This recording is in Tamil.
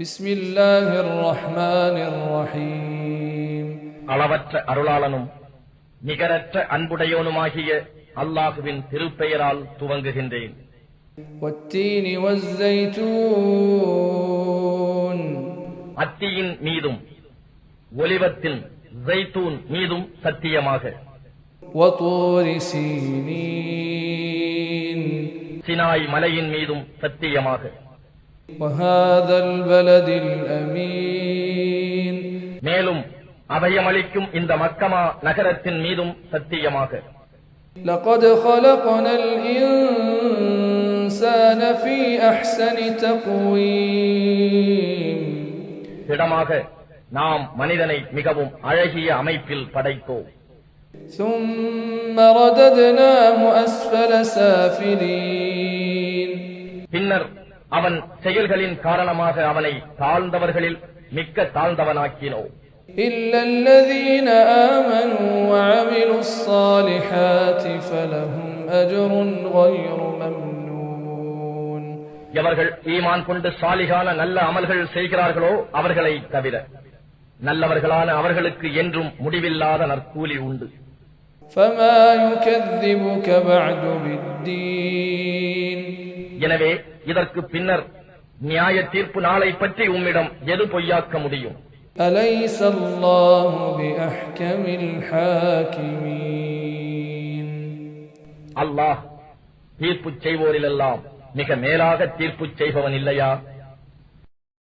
بسم الله الرحمن الرحيم அளவற்ற அருளாளனும் நிகரற்ற அன்புடையோனுமாகிய அல்லாஹுவின் திருப்பெயரால் துவங்குகின்றேன் والتين والزيتون அத்தியின் மீதும் ஒலிவத்தின் ஜைத்தூன் மீதும் சத்தியமாக وطور سينين சினாய் மலையின் மீதும் சத்தியமாக وهذا البلد الأمين மேலும் அபயமளிக்கும் இந்த மக்கமா நகரத்தின் மீதும் சத்தியமாக لقد خلقنا الإنسان في أحسن تقويم திடமாக நாம் மனிதனை மிகவும் அழகிய அமைப்பில் படைத்தோம் ثم رددناه أسفل سافلين பின்னர் அவன் செயல்களின் காரணமாக அவனை தாழ்ந்தவர்களில் மிக்க தாழ்ந்தவனாக்கினோம் إلا الذين آمنوا وعملوا الصالحات فلهم أجر غير ممنون எவர்கள் ஈமான் கொண்டு சாலிகான நல்ல அமல்கள் செய்கிறார்களோ அவர்களை தவிர நல்லவர்களான அவர்களுக்கு என்றும் முடிவில்லாத நற்கூலி உண்டு فما يكذبك بعد بالدين எனவே இதற்கு பின்னர் நியாய தீர்ப்பு நாளை பற்றி உம்மிடம் எது பொய்யாக்க முடியும்? அல்லாஹ் தீர்ப்பு செய்வோரிலெல்லாம் மிக மேலாக தீர்ப்பு செய்பவன் இல்லையா?